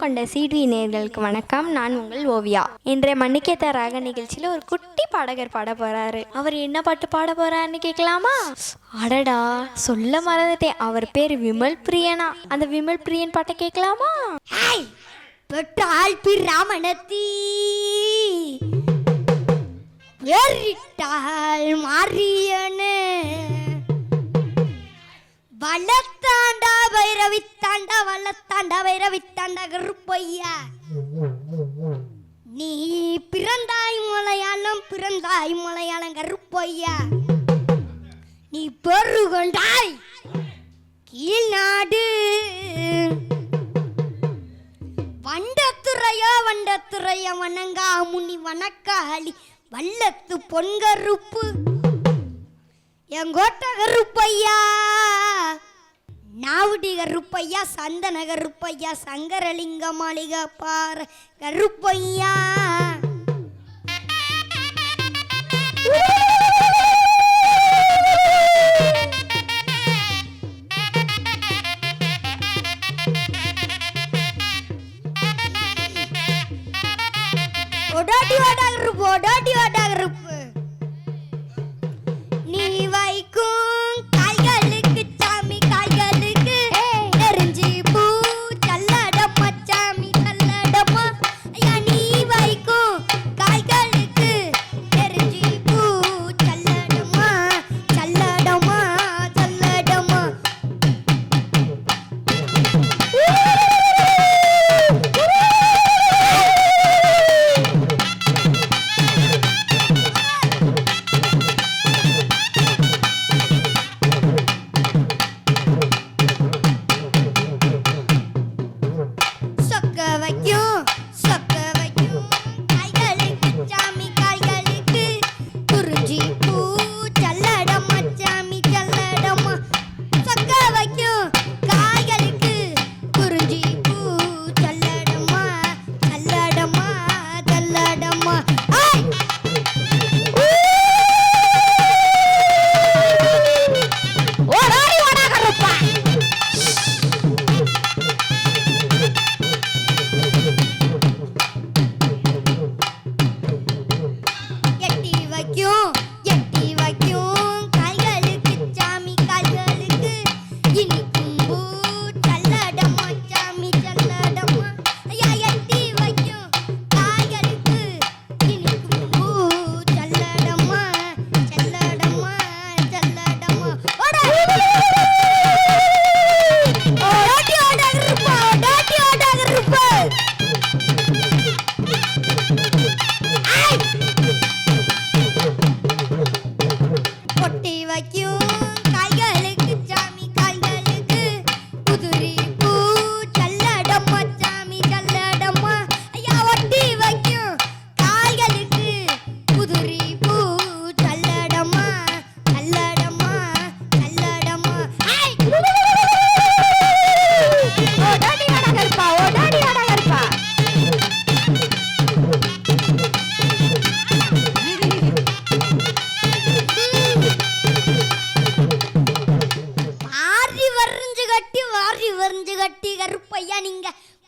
கொண்ட சிடி நேர்களுக்கு வணக்கம். நான் உங்கள் ஓவியா. இன்றைய மன்னிக்கேத்த ராக நிகழ்ச்சியில் ஒரு குட்டி பாடகர் பாட போறாரு. அவர் என்ன பாட்டு பாட போறாருன்னு கேட்கலாமா அடடா சொல்ல மறந்துட்டேன். அவர் பேர் விமல் பிரியனா. அந்த விமல் பிரியன் பாட்டை கேட்கலாமா ஹாய் தொட்டால் பிராமணத்தி ஏறிட்டால் மாரியனு வளத்தாண்டா வைரவித்தாண்டா வளத்தாண்டா வைரவித்தாண்டா கருப்பையா. நீ பிறந்தாய் மலையாளம் பிறந்தாய் மலையாளம் கருப்பையா. நீ பெருகொண்டாய் கீழ்நாடு வண்டத்துறையா வண்டத்துறைய வணங்கா முனி வணக்காளி வல்லத்து பொன்கருப்பு எங்கோட்ட கருப்பையா. நாவுடி கருப்பையா சந்தன கருப்பையா சங்கரலிங்க மாளிகை பாற கருப்பையா. ஒடாடி வாடா கருப்பு ஒடாடி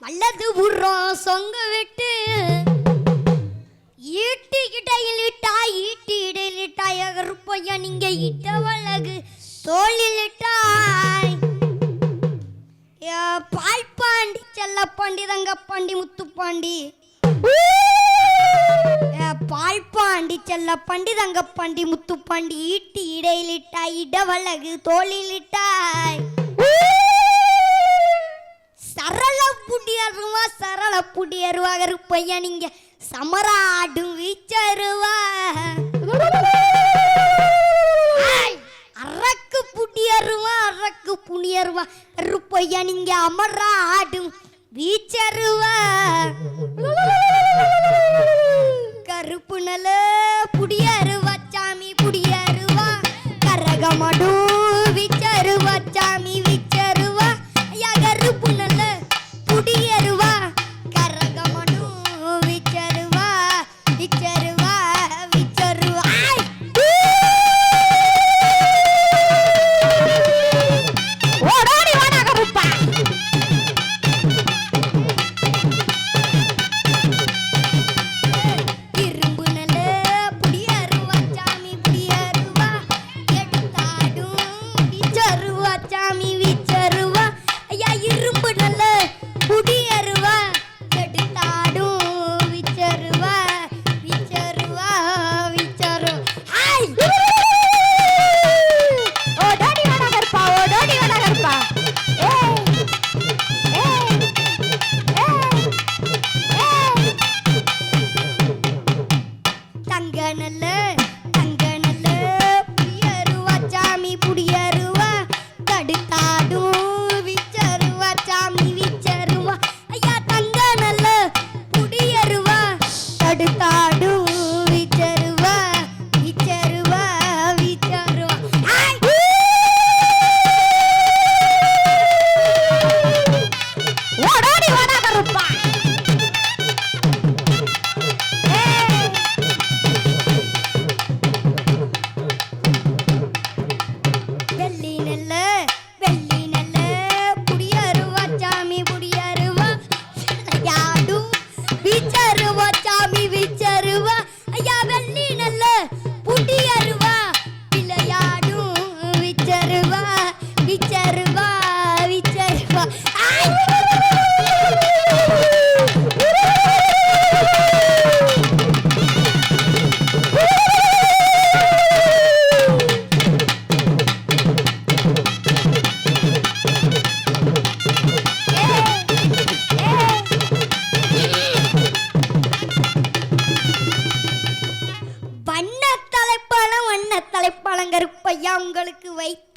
வல்லது விடுறோம் சொங்க விட்டு. ஈட்டி இடையில் ஈட்டி இடையில் இட்டாய் கருப்பையா நீங்க இட்ட வழகு தோளில் இட்டாய் முத்து பால்பாண்டி பால் பாண்டி முத்துப்பாண்டி பாண்டி பால்பாண்டி பாண்டி முத்து முத்துப்பாண்டி ஈட்டி இடையிலிட்டாய் இடவழகு தோளிலிட்டாய் சரள சரள புடியருவா இருப்பையா நீங்க சமராடும் வீச்சருவா ஆய்! அரக்கு புடியருவா அரக்கு புனியருவா கருப்பையா நீங்க அமராடும் வீச்சருவா கருப்பு நல புடியருவா சாமி புடியருவா கரகமடு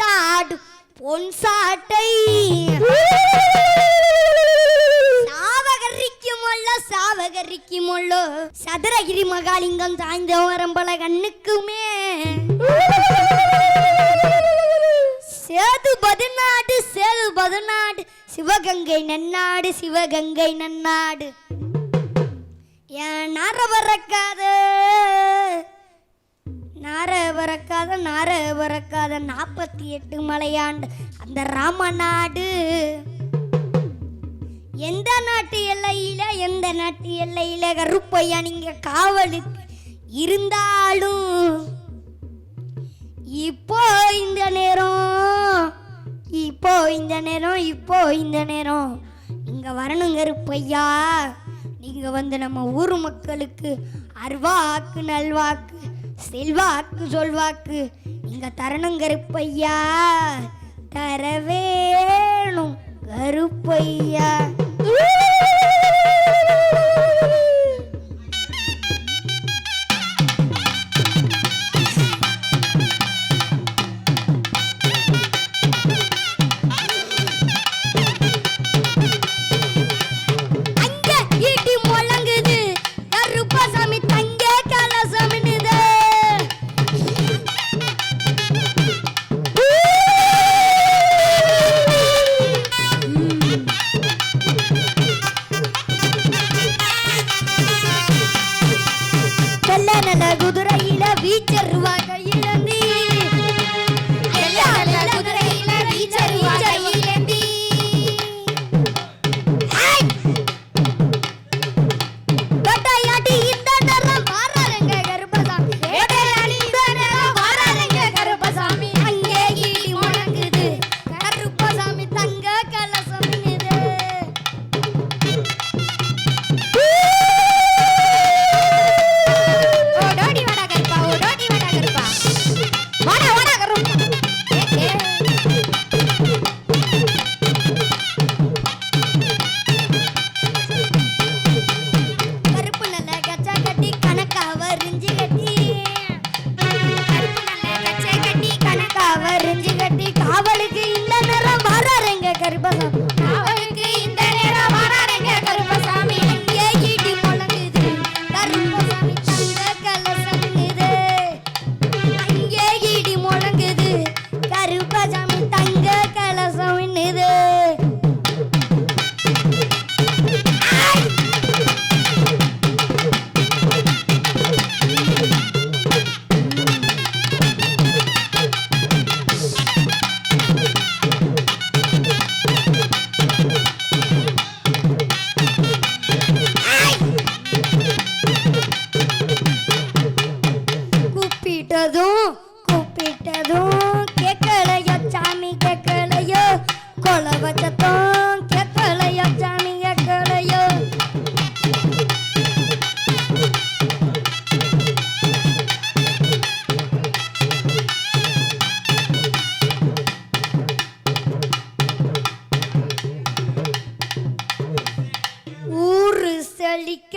வைத்தாடு பொன் சாட்டை. சாவகரிக்குமல்ல சாவகரிக்குமல்ல சதுரகிரி மகாலிங்கம் சாய்ந்த வரம்பல கண்ணுக்குமே. சேது பதினாடு சேது பதினாடு சிவகங்கை நன்னாடு சிவகங்கை நன்னாடு. என் நார நார பறக்காத நார பறக்காத நாற்பத்தி எட்டு மலையாண்டு. அந்த ராம நாடு. எந்த நாட்டு எல்லையில எந்த நாட்டு எல்லையில கருப்பையா நீங்க காவலுக்கு இருந்தாலும் இப்போ இந்த நேரம் இப்போ இந்த நேரம் இப்போ இந்த நேரம். இங்க வரணுங்க இருப்பையா நீங்க வந்து நம்ம ஊர் மக்களுக்கு அருவாக்கு நல்வாக்கு செல்வாக்கு சொல்வாக்கு இங்க தரணும் கருப்பையா தர வேணும் கருப்பையா. கருப்பசாமி காவலுக்கு கேட்டதும் கேட்கலையோ சாமி கேட்கலையோ? கொலை வச்சதும் கேட்கலையோ சாமி கேட்கலையோ? ஊரு செழிக்க